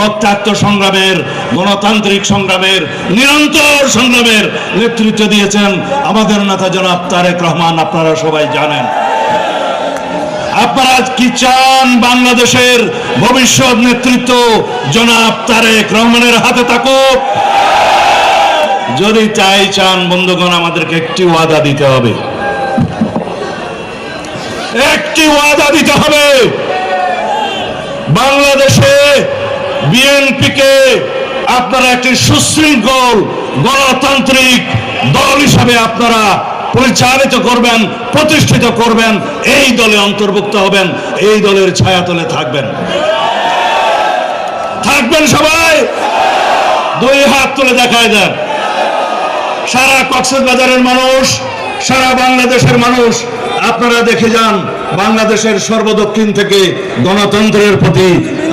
রক্তাক্ত সংগ্রামের, গণতান্ত্রিক সংগ্রামের, নিরন্তর সংগ্রামের নেতৃত্ব দিয়েছেন আমাদের নেতা জনাব তারেক রহমান, আপনারা সবাই জানেন। আপনারা কি চান বাংলাদেশের ভবিষ্যৎ নেতৃত্ব জনাব তারেক রহমানের হাতে থাকুক? যদি চাই চান, বন্ধুগণ, আমাদেরকে একটি ওয়াদা দিতে হবে। একটি ওয়াদা দিতে হবে। বাংলাদেশে বিএনপিকে আপনারা একটি সুশৃঙ্খল গণতান্ত্রিক দল হিসাবে আপনারা পরিচালিত করবেন, প্রতিষ্ঠিত করবেন, এই দলে অন্তর্ভুক্ত হবেন, এই দলের ছায়াতলে থাকবেন। থাকবেন সবাই? দুই হাত তুলে দেখায় দেন। সারা কক্সবাজারের মানুষ, সারা বাংলাদেশের মানুষ, আপনারা দেখে যান, বাংলাদেশের সর্বদক্ষিণ থেকে গণতন্ত্রের প্রতি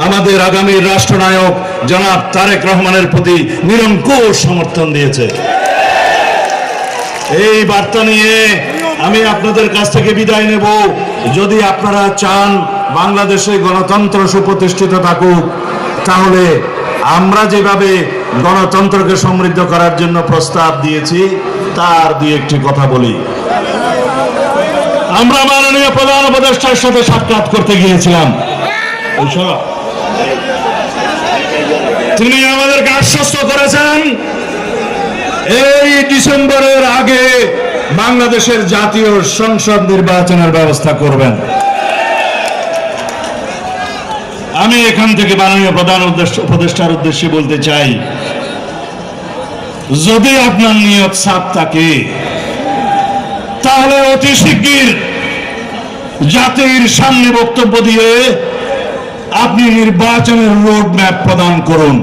আমাদের আগামী রাষ্ট্রনায়ক জনাব তারেক রহমানের প্রতি নিরঙ্কুশ সমর্থন দিয়েছে। এই বার্তা নিয়ে আমি আপনাদের কাছ থেকে বিদায় নেব। যদি আপনারা চান বাংলাদেশে গণতন্ত্র সুপ্রতিষ্ঠিত থাকুক, তাহলে আমরা যেভাবে গণতন্ত্রকে সমৃদ্ধ করার জন্য প্রস্তাব দিয়েছি, তার দুই একটি কথা বলি। আমরা মাননীয় প্রধান উপদেষ্টার সাথে সাক্ষাৎ করতে গিয়েছিলাম। তিনি আমাদেরকে আশ্বস্ত করেছেন, এই ডিসেম্বরের আগে বাংলাদেশের জাতীয় সংসদ নির্বাচনের ব্যবস্থা করবেন। আমি এখান থেকে মাননীয় প্রধান উপদেষ্টার উদ্দেশ্যে বলতে চাই, যদি আপনার নিয়ত সাপ থাকে, তাহলে অতি শিগগির জাতির সামনে বক্তব্য দিয়ে আপনি নির্বাচনের রোড ম্যাপ প্রদান করুন।